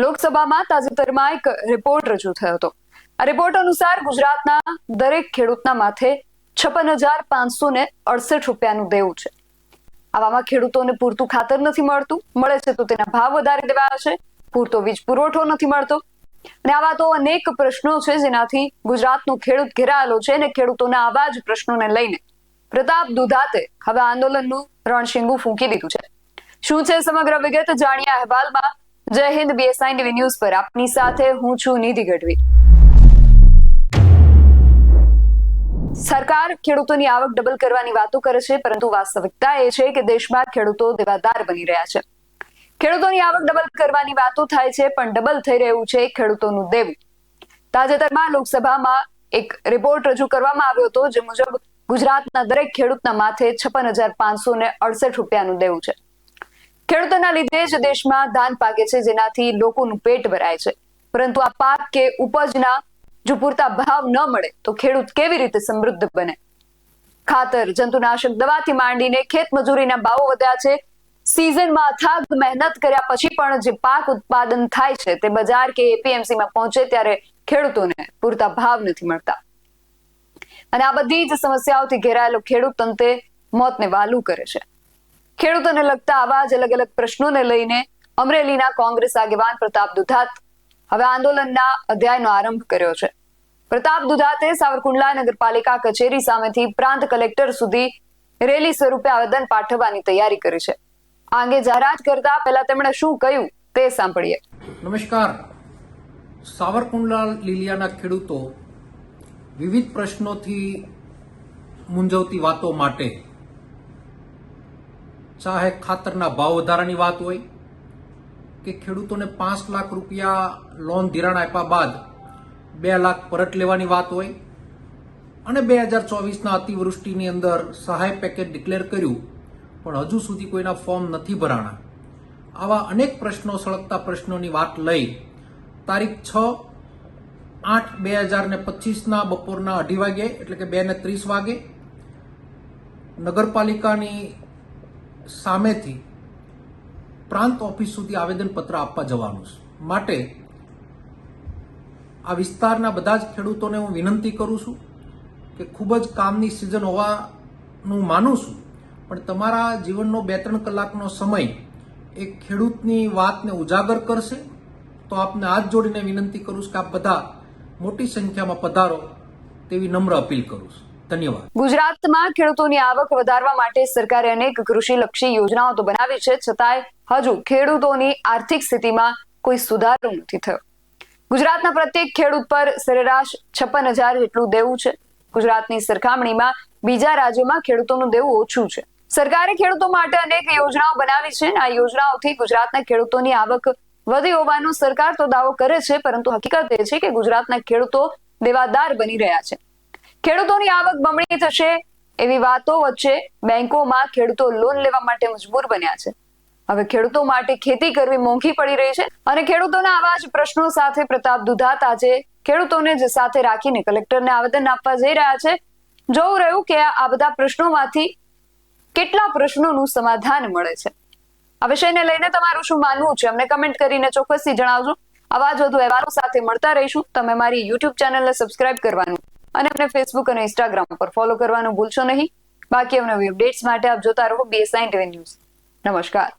લોકસભામાં તાજેતરમાં એક રિપોર્ટ રજૂ થયો હતો. આ રિપોર્ટ અનુસાર ગુજરાતના દરેક ખેડૂતના માથે છપ્પન હજાર પાંચસો ને અડસઠ રૂપિયાનું દેવું છે. આવામાં ખેડૂતોને પૂરતું ખાતર નથી મળતું, મળે છે તો તેના ભાવ વધારી દેવાયા છે, પૂરતો વીજ પુરવઠો નથી મળતો. અને આવા તો અનેક પ્રશ્નો છે જેનાથી ગુજરાતનો ખેડૂત ઘેરાયેલો છે અને ખેડૂતોના આવા જ પ્રશ્નોને લઈને પ્રતાપ દુધાતે હવે આંદોલનનું રણશીંગું ફૂંકી દીધું છે. શું છે સમગ્ર વિગત? જાણીએ અહેવાલમાં જય હિન્દ બીએસઆઈ ટીવી ન્યૂઝ પર આપની સાથે હું છું નિધિ ગઢવી. સરકાર ખેડૂતોની આવક ડબલ કરવાની વાતો કરે છે, પરંતુ વાસ્તવિકતા એ છે કે દેશમાં ખેડૂતો દેવાદાર બની રહ્યા છે. ખેડૂતોની આવક ડબલ કરવાની વાતો થાય છે, પણ ડબલ થઈ રહ્યું છે ખેડૂતોનું દેવું. તાજેતરમાં લોકસભામાં એક રિપોર્ટ રજૂ કરવામાં આવ્યો હતો, જે મુજબ ગુજરાતના દરેક ખેડૂતના માથે છપ્પન હજાર પાંચસો ને અડસઠ રૂપિયાનું દેવું છે. ખેડૂતોના લીધે જ દેશમાં ધાન પાકે છે, જેનાથી લોકોનું પેટ ભરાય છે. પરંતુ આ પાક કે ઉપજના જો પૂરતા ભાવ ન મળે, તો ખેડૂત કેવી રીતે સમૃદ્ધ બને? ખાતર, જંતુનાશક દવાથી માંડીને ખેત મજૂરીના ભાવો વધ્યા છે. સિઝનમાં અથાગ મહેનત કર્યા પછી પણ જે પાક ઉત્પાદન થાય છે, તે બજાર કે એપીએમસીમાં પહોંચે ત્યારે ખેડૂતોને પૂરતા ભાવ નથી મળતા. અને આ બધી જ સમસ્યાઓથી ઘેરાયેલો ખેડૂત અંતે મોતને વાલું કરે છે. ખેડૂતોને લગતા આવા જ અલગ અલગ પ્રશ્નોને લઈને અમરેલીના કોંગ્રેસ આગેવાન પ્રતાપ દુધાત હવે આંદોલનના અધ્યાયનો આરંભ કર્યો છે. પ્રતાપ દુધાતે સાવરકુંડલા નગરપાલિકા કચેરી સામેથી પ્રાંત કલેક્ટર સુધી રેલી સ્વરૂપે આવેદન પાઠવવાની તૈયારી કરી છે. આ અંગે જાહેરાત કરતા પહેલા તેમણે શું કહ્યું તે સાંભળીએ. નમસ્કાર. સાવરકુંડલા લીલિયાના ખેડૂતો વિવિધ પ્રશ્નોથી મૂંઝવતી વાતો માટે ચાહે ખાતરના ભાવ વધારાની વાત હોય કે ખેડૂતોને પાંચ લાખ રૂપિયા લોન ધિરાણ આપ્યા બાદ બે લાખ પરત લેવાની વાત હોય અને બે હજાર ચોવીસના અતિવૃષ્ટિની અંદર સહાય પેકેજ ડિક્લેર કર્યું, પણ હજુ સુધી કોઈના ફોર્મ નથી ભરાણા. આવા અનેક પ્રશ્નો, સળગતા પ્રશ્નોની વાત લઈ તારીખ છ આઠ બે હજાર ને પચીસના બપોરના અઢી વાગે એટલે કે બે ને ત્રીસ વાગે, નગરપાલિકાની સામેથી પ્રાંત ઓફિસ સુધી આવેદનપત્ર આપવા જવાનું છે. માટે આ વિસ્તારના બધા જ ખેડૂતોને હું વિનંતી કરું છું કે ખૂબ જ કામની સિઝન હોવાનું માનું છું, પણ તમારા જીવનનો બે ત્રણ કલાકનો સમય એક ખેડૂતની વાતને ઉજાગર કરશે, તો આપને હાથ જોડીને વિનંતી કરું છું કે આપ બધા મોટી સંખ્યામાં પધારો તેવી નમ્ર અપીલ કરું છું. ધન્યવાદ. ગુજરાતમાં ખેડૂતોની આવક વધારવા માટે સરકારે અનેક કૃષિલક્ષી યોજનાઓ તો બનાવી છે, છતાંય હજુ ખેડૂતોની આર્થિક સ્થિતિમાં કોઈ સુધારો નથી થયો. ગુજરાતના પ્રત્યેક ખેડૂત પર સરેરાશ છપ્પન હજાર જેટલું દેવું છે. ગુજરાતની સરખામણીમાં બીજા રાજ્યોમાં ખેડૂતોનું દેવું ઓછું છે. સરકારે ખેડૂતો માટે અનેક યોજનાઓ બનાવી છે આ યોજનાઓથી ગુજરાતના ખેડૂતોની આવક વધી હોવાનો સરકાર તો દાવો કરે છે, પરંતુ હકીકત એ છે કે ગુજરાતના ખેડૂતો દેવાદાર બની રહ્યા છે. ખેડૂતોની આવક બમણી થશે એવી વાતો વચ્ચે બેંકોમાં ખેડૂતો લોન લેવા માટે મજબૂર બન્યા છે. હવે ખેડૂતો માટે ખેતી કરવી મોંઘી પડી રહી છે અને ખેડૂતોના આવા જ પ્રશ્નો સાથે પ્રતાપ દુધાત આજે ખેડૂતોને જ સાથે રાખીને કલેક્ટરને આવેદન આપવા જઈ રહ્યા છે. જોવું રહ્યું કે આ બધા પ્રશ્નોમાંથી કેટલા પ્રશ્નોનું સમાધાન મળે છે. આ વિષયને લઈને તમારું શું માનવું છે? અમને કમેન્ટ કરીને ચોક્કસથી જણાવજો. આવા જ વધુ અહેવાલો સાથે મળતા રહીશું. તમે મારી યુટ્યુબ ચેનલને સબસ્ક્રાઇબ કરવાનું અને અમને ફેસબુક અને ઇન્સ્ટાગ્રામ પર ફોલો કરવાનું ભૂલશો નહીં. બાકી અવનવી અપડેટ્સ માટે આપ જોતા રહો બીએસઆઈ ટીવી ન્યૂઝ નમસ્કાર.